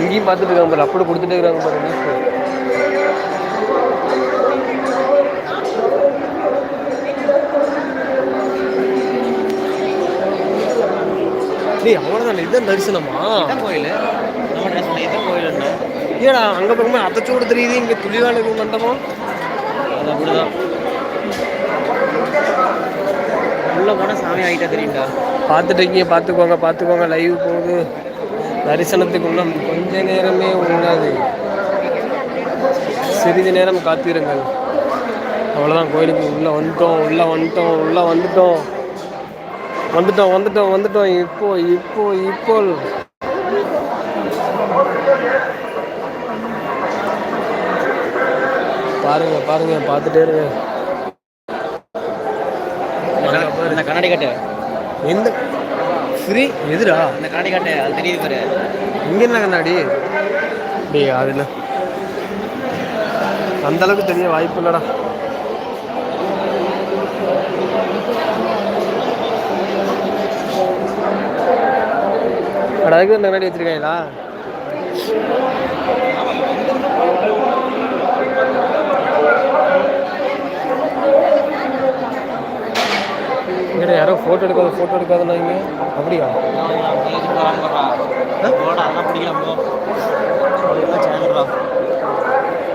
இங்கேயும் பார்த்துட்டு இருக்காங்க பாரு அப்படி கொடுத்துட்டே இருக்காங்க பாரு நியூஸ் டேய் அவ்வளோதான் இதுதான் தரிசனமா? கோயில். நம்ம ட்ரெஸ் இதான் கோயில் ஏடா அங்கே பக்கமே அத்தச்சோடு தெரியுது இங்கே துளிவான மண்டபம். அது அப்படிதான். உள்ள போனா சாமி ஆகிட்டா தெரியும்டா. பார்த்துட்டு இருக்கீங்க பார்த்துக்கோங்க பார்த்துக்கோங்க லைவ் போகுது. தரிசனத்துக்கு இன்னும் கொஞ்ச நேரமே உள்ளது சிறிது நேரம் காத்திருங்கள். அவ்வளோதான் கோயிலுக்கு உள்ளே வந்துட்டோம் உள்ளே வந்துட்டோம் உள்ளே வந்துட்டோம். வந்துட்டோம் வந்துட்டோம் வந்துட்டோம். இப்போ இப்போ இப்போ. பாருங்க பாருங்க பார்த்துட்டே இருங்க. கண்ணாடி கட்டு. எந்த ஃப்ரீ எதுடா? அந்த கண்ணாடி கட்டு அது தெரியுது பாரு. இங்க என்ன கண்ணாடி? டேய் அதுல அந்த அளவுக்கு தெரிய வாய்ப்பு இல்லடா. அட, அதுக்கு அந்த கண்ணாடி வச்சிருக்காங்களா? இங்கடா யாரோ ஃபோட்டோ எடுக்காத ஃபோட்டோ எடுக்காதுன்னா இங்க அப்படியா?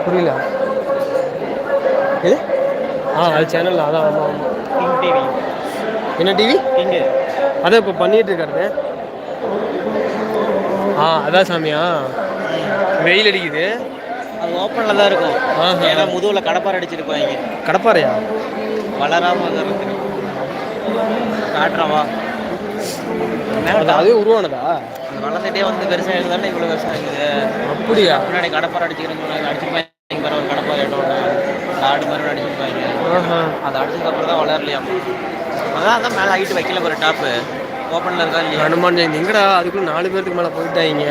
புரியல. எது? ஆ அது சேனல் அதான் ஆமாம் ஆமாம் டிவி என்ன டிவி கிங்கு அதான் இப்போ பண்ணிட்டு இருக்காரு ஆ அதான் சாமியா வெயில் அடிக்குது. அது ஓப்பனில் தான் இருக்கும். ஏன்னா முதுகில் கடப்பார் அடிச்சிருப்பாங்க கடப்பாறையா? வளராம இருக்கிறதுக்கு. காட்டுறவா அது அதே உருவானதா? அந்த வளர்ந்துட்டே வந்து பெருசாக இருந்தாலும் இவ்வளோ பெருசாக இருக்குது அப்படியா? முன்னாடி கடப்பார் அடிச்சுக்கிறேன்னு சொன்னாங்க. அடிச்சிருப்பாங்க. வேற ஒரு கடப்பார் ஏட்டோட ஆடு மாதிரி அடிச்சிருப்பாங்க. அது அடிச்சதுக்கப்புறம் தான் வளரலையாம் அதான் அதான் மேலே ஹைட்டு வைக்கல பாரு டாப்பு ஓப்பனில் இருக்கா இல்லையா? ஹனுமான் ஜெயந்தி எங்கடா? அதுக்குள்ள நாலு பேருக்கு மேலே போயிட்டாங்க.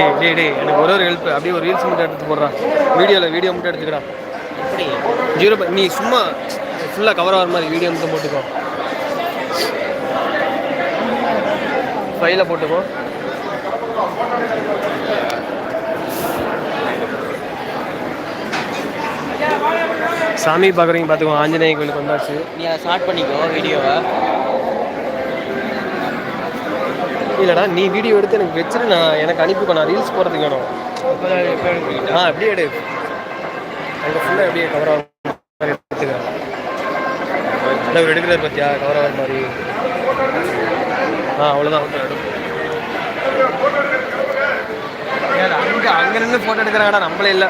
ஏய் டேய் டேய் எனக்கு ஒரு ஒரு ஹெல்ப் அப்படியே ஒரு ரீல்ஸ் மட்டும் எடுத்து போடுறா. வீடியோவில் வீடியோ மட்டும் எடுத்துக்கடா எப்படி ஜீரோ நீ சும்மா ஃபுல்லாக கவர் ஆகிற மாதிரி வீடியோ மட்டும் போட்டுக்கோ. ஃபைல போட்டுக்கோ. சாமி பார்க்குறீங்க பார்த்துக்கோ ஆஞ்சநேய கோயிலுக்கு வந்தாச்சு. நீ அதை ஸ்டார்ட் பண்ணிக்கோ வீடியோவை இல்லைடா நீ வீடியோ எடுத்து எனக்கு வச்சுட்டு நான் எனக்கு அனுப்பிக்கோ நான் ரீல்ஸ் போடுறதுக்கு வேணும் ஆ அப்படியே எடு. அங்கே ஃபுல்லாக அப்படியே கவர் இல்லை இவர் எடுக்கிறார் பார்த்தியா கவர் ஆகிற மாதிரி. ஆ அவ்வளோதான் அங்கே அங்கே நின்று ஃபோட்டோ எடுக்கிறாங்கடா நம்மளே இல்லை.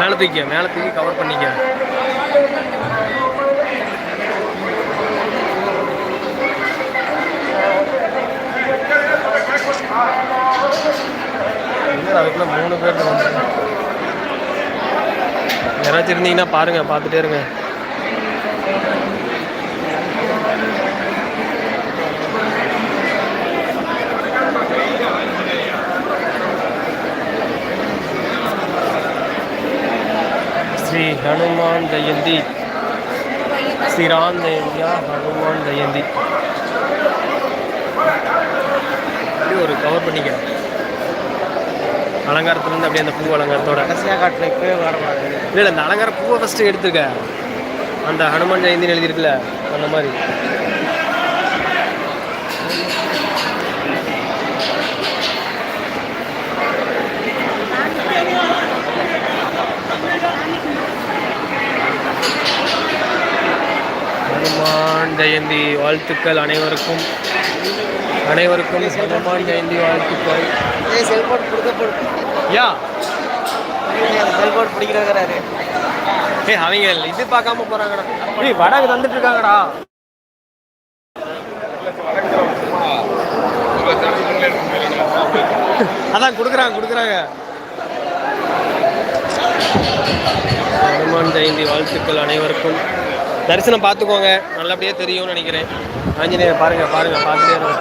மேலே தூக்கிக்க மேலே தூக்கி கவர் பண்ணிக்க. அதுக்குள்ள மூணு பேர் வந்து யாராச்சும் இருந்தீங்கன்னா பாருங்க பார்த்துட்டே இருங்க. ஸ்ரீ ஹனுமான் ஜெயந்தி. ஸ்ரீராம் ஜெயந்தியா ஹனுமான் ஜெயந்தி. ஒரு கவர் பண்ணிக்க அலங்காரத்துலேருந்து அப்படியே அந்த பூ அலங்காரத்தோட. கடைசியாக காட்டுற இப்போவே வரக்கூடாது இல்லை இல்லை அந்த அலங்கார பூவை ஃபஸ்ட்டு எடுத்துக்க அந்த ஹனுமான் ஜெயந்தின்னு எழுதியிருக்குல்ல அந்த மாதிரி. ஹனுமான் ஜெயந்தி வாழ்த்துக்கள் அனைவருக்கும். அனைவருக்கும் ஹனுமான் ஜெயந்தி வாழ்த்துக்கள். ஏய் செல்போன் கொடுக்க போடு யா. செல்போன் பிடிக்கிறவங்கிறாரு ஏய் அவங்க இது பார்க்காம போறாங்கடா. ஏய் வடகு தந்துட்டு இருக்காங்கடா அதான் கொடுக்குறாங்க கொடுக்குறாங்க. ஹனுமான் ஜெயந்தி வாழ்த்துக்கள் அனைவருக்கும். தரிசனம் பார்த்துக்கோங்க. நல்லபடியாக தெரியும்னு நினைக்கிறேன். ஆஞ்சநேயர் பாருங்க பாருங்க பார்த்துட்டே இருங்க.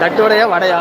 தட்டு வடையா வடையா?